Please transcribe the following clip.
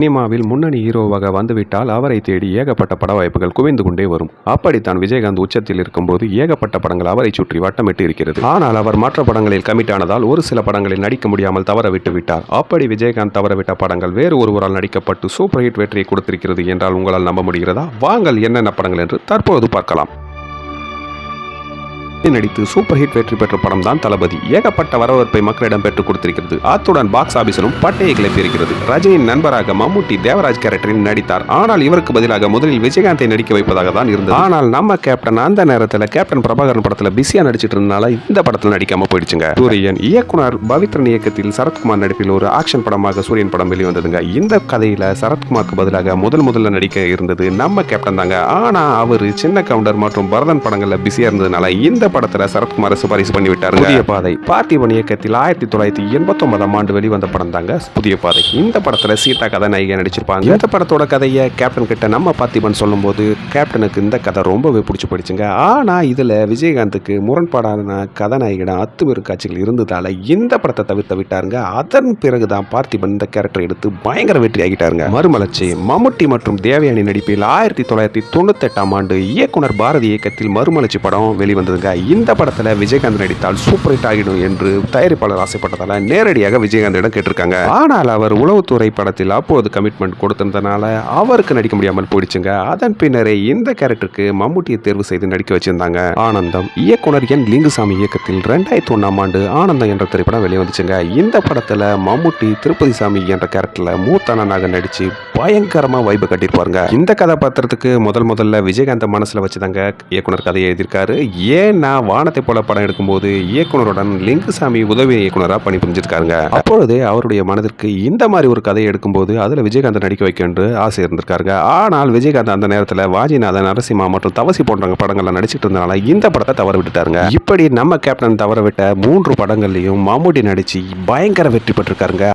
சினிமாவில் முன்னணி ஹீரோவாக வந்துவிட்டால் அவரை தேடி ஏகப்பட்ட பட வாய்ப்புகள் குவிந்து கொண்டே வரும். அப்படித்தான் விஜயகாந்த் உச்சத்தில் இருக்கும்போது ஏகப்பட்ட படங்கள் அவரை சுற்றி வட்டமிட்டு இருக்கிறது. ஆனால் அவர் மற்ற படங்களில் கமிட் ஆனதால் ஒரு சில படங்களில் நடிக்க முடியாமல் தவற விட்டு விட்டார். அப்படி விஜயகாந்த் தவறவிட்ட படங்கள் வேறு ஒருவரால் நடிக்கப்பட்டு சூப்பர் ஹிட் வெற்றியை கொடுத்திருக்கிறது என்றால் உங்களால் நம்ப முடிகிறதா? வாங்கள் என்னென்ன படங்கள் என்று தற்போது பார்க்கலாம். நடித்து சூப்பர் ஹிட் வெற்றி பெற்ற படம் தான் தளபதி. ஏகப்பட்ட வரவேற்பை மக்களிடம் பெற்றுக் கொடுத்திருக்கிறது. அத்துடன் பாக்ஸ் ஆபீஸிலும் பட்டையை கிளப்பியிருக்கிறது. ரஜினியின் நண்பராக மம்முட்டி தேவராஜ் கேரக்டரில் நடித்தார். ஆனால் இவருக்கு பதிலாக முதலில் விஜயகாந்தை நடிக்க வைப்பதாக தான் இருந்தது. ஆனால் நம்ம கேப்டன் அந்த நேரத்தில் கேப்டன் பிரபாகரன் படத்தில் பிஸியா நடிச்சிட்டு இருந்தனால இந்த படத்தில் நடிக்காம போயிடுச்சுங்க. சூரியன் இயக்குனர் பவித்ரன் இயக்கத்தில் சரத்குமார் நடிப்பில் ஒரு ஆக்ஷன் படமாக சூரியன் படம் வெளிவந்ததுங்க. இந்த கதையில சரத்குமாருக்கு பதிலாக முதல் முதல்ல நடிக்க இருந்தது நம்ம கேப்டன் தாங்க. ஆனா அவர் சின்ன கவுண்டர் மற்றும் பரதன் படங்கள்ல பிஸியா இருந்ததுனால இந்த படத்துல சரத்குமாரை சிபாரிசு பண்ணி விட்டாரு புதிய பாதை. பார்த்திபன் இயக்கத்தில் ஆயிரத்தி தொள்ளாயிரத்தி எண்பத்தி ஒன்பதாம் ஆண்டு வெளிவந்த படம் தாங்க புதிய பாதை. இந்த படத்துல சீதா கதாநாயகியா நடிச்சிருப்பாங்க. இந்த படத்தோட கதையை கேப்டன் கிட்ட நம்ம பார்த்திபன் சொல்லும்போது கேப்டனுக்கு இந்த கதை ரொம்பவே பிடிச்சி போயிடுச்சுங்க. ஆனா இதுல விஜயகாந்துக்கு முரண்பாடான கதாநாயகிடம் அத்துமீறு காட்சிகள் இருந்ததால இந்த படத்தை தவிர்த்து விட்டாருங்க. அதன் பிறகுதான் பார்த்திபன் இந்த கேரக்டர் எடுத்து பயங்கர வெற்றி ஆகிட்டாருங்க மறுமலர்ச்சி. மம்முட்டி மற்றும் தேவயானி நடிப்பில் ஆயிரத்தி தொள்ளாயிரத்தி தொண்ணூத்தி எட்டாம் ஆண்டு இயக்குனர் பாரதி இயக்கத்தில் மறுமலர்ச்சி படம் வெளிவந்ததுங்க. இந்த படத்துல விஜயகாந்த் நடித்தால் சூப்பர் ஹிட் ஆகிடும் என்று தயாரிப்பாளர் ஆசைப்பட்டதால நேரடியாக விஜயகாந்திடம் கேட்டிருக்காங்க. ஆனால் அவர் உளவுத்துறை படத்தில் அப்போது கமிட்மெண்ட் கொடுத்திருந்தனால அவருக்கு நடிக்க முடியாமல் போயிடுச்சுங்க. அதன் பின்னரே இந்த கேரக்டருக்கு மம்முட்டியை தேர்வு செய்து நடிக்க வச்சிருந்தாங்க. ஆனந்தம் இயக்குனர் என் லிங்குசாமி இயக்கத்தில் ரெண்டாயிரத்தி ஒன்றாம் ஆண்டு ஆனந்தம் என்ற திரைப்படம் வெளிவந்துச்சுங்க. இந்த படத்துல மம்முட்டி திருப்பதி சாமி என்ற மூத்த மூத்தனனாக நடிச்சு பயங்கரமா வைப்பு கட்டியிருப்பாருங்க. இந்த கதாபாத்திரத்துக்கு முதல் முதல்ல விஜயகாந்த் மனசுல வச்சுதாங்க இயக்குனர் கதையை எழுதியிருக்காரு. ஏன்னா வானத்தை போல படம் எடுக்கும்போது இயக்குனருடன் லிங்குசாமி உதவி இயக்குனராக பணிபுரிஞ்சிருக்காருங்க அப்பொழுது அவருடைய மனதிற்கு இந்த மாதிரி ஒரு கதையை எடுக்கும்போது அதில் விஜயகாந்த் நடிக்க வைக்க என்று ஆசை இருந்திருக்காருங்க. ஆனால் விஜயகாந்த் அந்த நேரத்தில் வாஜிநாதன் நரசிம்மா மற்றும் தவசி போன்ற படங்கள்ல நடிச்சிட்டு இருந்தனால இந்த படத்தை தவற விட்டுட்டாருங்க. இப்படி நம்ம கேப்டன் தவற விட்ட மூன்று படங்கள்லையும் மம்முட்டி நடிச்சு பயங்கர வெற்றி பெற்றிருக்காருங்க.